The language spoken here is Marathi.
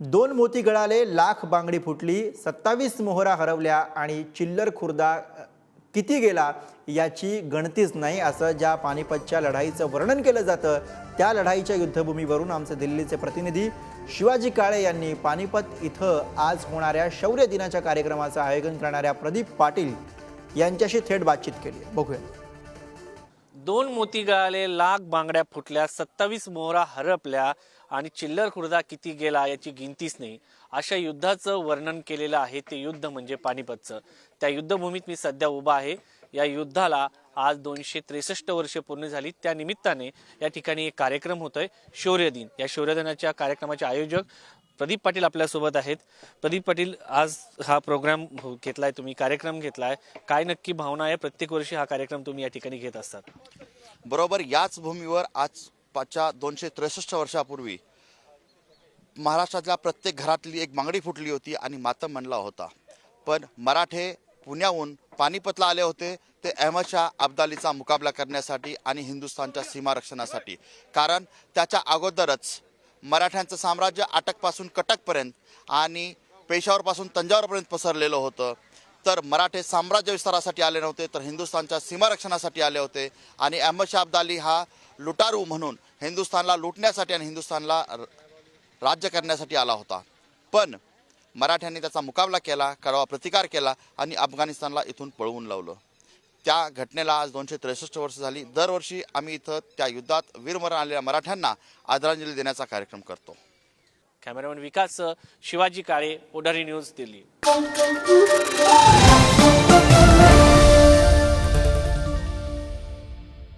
दोन मोती गळाले लाख बांगडी फुटली सत्तावीस मोहरा हरवल्या आणि चिल्लर खुर्दा किती गेला याची गणतीच नाही असं ज्या पानिपतच्या लढाईचं वर्णन केलं जातं त्या लढाईच्या युद्धभूमीवरून आमचे दिल्लीचे प्रतिनिधी शिवाजी काळे यांनी पानिपत इथं आज होणाऱ्या शौर्य दिनाच्या कार्यक्रमाचं आयोजन करणाऱ्या प्रदीप पाटील यांच्याशी थेट बातचीत केली बघूया. दोन मोती गळाले लाख बांगड्या फुटल्या सत्तावीस मोहरा हरपल्या आणि चिल्लर खुर्दा किती गेला याची गिनतीच नाही. अशा युद्धाचं वर्णन केलेलं आहे ते युद्ध म्हणजे पानिपतचं. त्या युद्धभूमीत मी सध्या उभा आहे. या युद्धाला आज दोनशे त्रेसष्ट वर्षे पूर्ण झाली. त्या निमित्ताने या ठिकाणी एक कार्यक्रम होतोय शौर्य दिन. या शौर्य दिनाच्या कार्यक्रमाचे आयोजक प्रदीप पाटील आपल्यासोबत आहेत. प्रदीप पाटील आज हा प्रोग्राम हो- घेतला घेतलाय तुम्ही कार्यक्रम घेतलाय. काय नक्की भावना आहे? प्रत्येक वर्षी हा कार्यक्रम तुम्ही या ठिकाणी घेत असतात. बरोबर याच भूमीवर आज पाचच्या दोनशे त्रेसष्ट वर्षापूर्वी महाराष्ट्रातल्या प्रत्येक घरातली एक मांगडी फुटली होती आणि मातम म्हणला होता. पण मराठे पुण्याहून पानिपतला आले होते ते अहमदशाह अब्दालीचा मुकाबला करण्यासाठी आणि हिंदुस्थानच्या सीमारक्षणासाठी. कारण त्याच्या अगोदरच मराठ्यांचं साम्राज्य अटकपासून कटकपर्यंत आणि पेशावरपासून तंजावरपर्यंत पसरलेलं होतं. तर मराठे साम्राज्य विस्तारासाठी आले नव्हते तर हिंदुस्थानच्या सीमारक्षणासाठी आले होते. आणि अहमदशाह अब्दाली हा लुटारू म्हणून हिंदुस्थानला लुटण्यासाठी आणि हिंदुस्थानला र- राज्य करण्यासाठी आला होता. पण मराठ्यांनी त्याचा मुकाबला केला कडवा प्रतिकार केला आणि अफगाणिस्तानला इथून पळवून लावलं. त्या घटनेला आज दोनशे त्रेसष्ट वर्ष झाली. दरवर्षी आम्ही इथं त्या युद्धात वीरमरण आलेल्या मराठ्यांना आदरांजली देण्याचा कार्यक्रम करतो. कॅमेरामॅन विकास शिवाजी काळे ओढारी न्यूज दिल्ली.